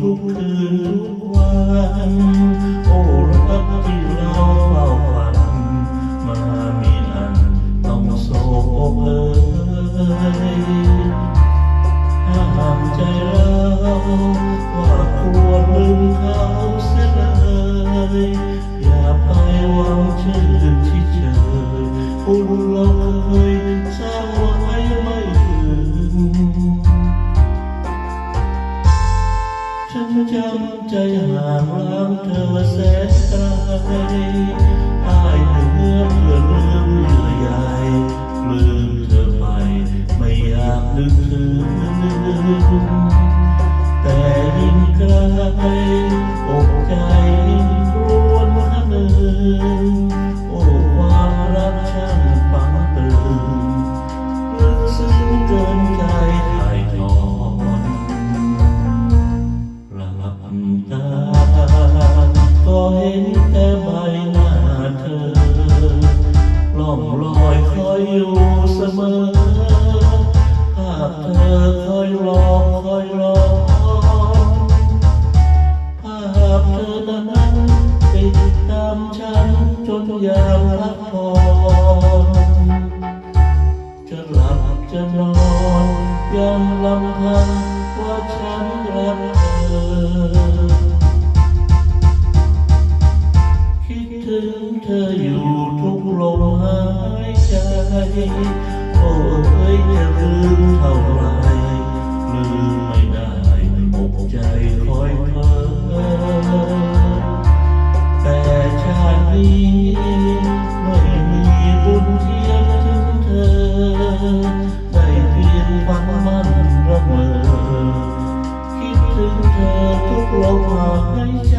ทุกคืนทุกวันโอ้รักที่เราเฝ้าฝันมามีอันต้องโศกเอ่ยห้ามใจเราว่าควรลืมเขาเสียเลย จำใจห่างลางเธอแสนไกลอายเหนื้อเพื่อลืมเยื่อใยลืมเธอไป ไม่อยากนึกถึง อนั้นติดตามฉันจนยามพักผ่อจะหลับจะนอนยังลำพังว่าฉันรักเธอ คิดถึงเธออยู่ทุกลมหายใจ โอ้เอ้ยจะลืมเท่าไรลืมไม่ได้อกใจคอย ลมหายใจ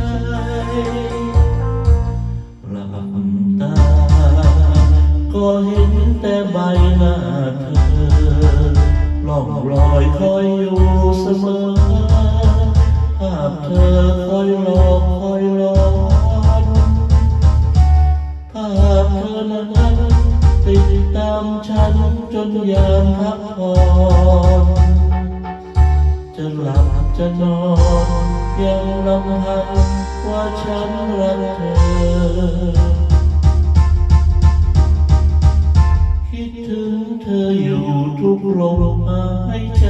หลับตา ก็เห็นแต่ใบหน้าเธอล่องลอยคอยอยู่เสมอภาพเธอคอยรอคอยรอภาพเธอนั้นติดตามฉันจนยามพักผ่อน จะหลับจะนอนยังลำพังว่าฉันรักเธอ คิดถึงเธออยู่ทุกลมหายใจ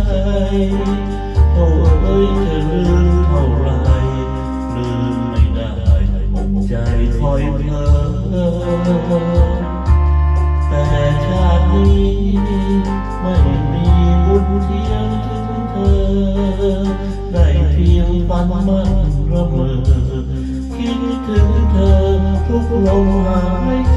โอ้เอ้ยจะลืมเท่าไรลืมไม่ได้อกใจคอยเพลอ พียงฝันมันระเมอคิดถึงเธอทุกลมหายใจ